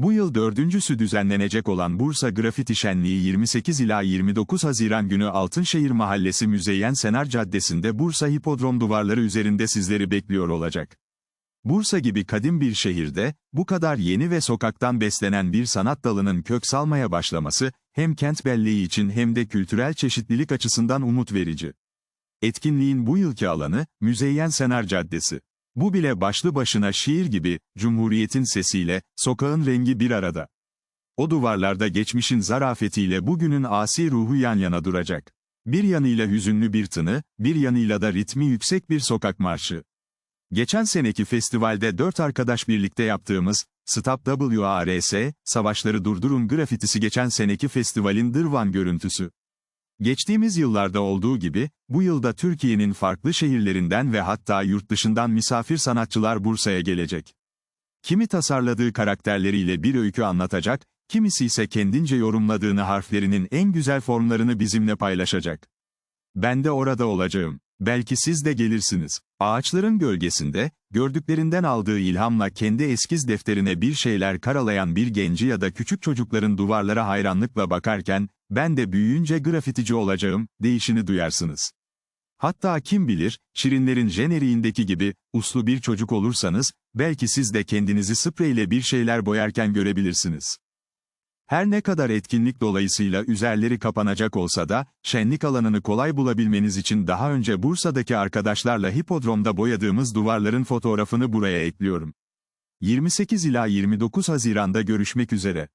Bu yıl dördüncüsü düzenlenecek olan Bursa Grafiti Şenliği 28 ila 29 Haziran günü Altınşehir Mahallesi Müzeyyen Senar Caddesi'nde Bursa Hipodrom duvarları üzerinde sizleri bekliyor olacak. Bursa gibi kadim bir şehirde, bu kadar yeni ve sokaktan beslenen bir sanat dalının kök salmaya başlaması, hem kent belleği için hem de kültürel çeşitlilik açısından umut verici. Etkinliğin bu yılki alanı, Müzeyyen Senar Caddesi. Bu bile başlı başına şiir gibi, Cumhuriyet'in sesiyle, sokağın rengi bir arada. O duvarlarda geçmişin zarafetiyle bugünün asi ruhu yan yana duracak. Bir yanıyla hüzünlü bir tını, bir yanıyla da ritmi yüksek bir sokak marşı. Geçen seneki festivalde dört arkadaş birlikte yaptığımız, Stop WARS, Savaşları Durdurun grafitisi geçen seneki festivalin dırvan görüntüsü. Geçtiğimiz yıllarda olduğu gibi, bu yılda Türkiye'nin farklı şehirlerinden ve hatta yurt dışından misafir sanatçılar Bursa'ya gelecek. Kimi tasarladığı karakterleriyle bir öykü anlatacak, kimisi ise kendince yorumladığını harflerinin en güzel formlarını bizimle paylaşacak. Ben de orada olacağım. Belki siz de gelirsiniz. Ağaçların gölgesinde, gördüklerinden aldığı ilhamla kendi eskiz defterine bir şeyler karalayan bir genci ya da küçük çocukların duvarlara hayranlıkla bakarken, ben de büyüyünce grafitici olacağım, değişini duyarsınız. Hatta kim bilir, Şirinlerin jeneriğindeki gibi, uslu bir çocuk olursanız, belki siz de kendinizi spreyle bir şeyler boyarken görebilirsiniz. Her ne kadar etkinlik dolayısıyla üzerleri kapanacak olsa da, şenlik alanını kolay bulabilmeniz için daha önce Bursa'daki arkadaşlarla hipodromda boyadığımız duvarların fotoğrafını buraya ekliyorum. 28 ila 29 Haziran'da görüşmek üzere.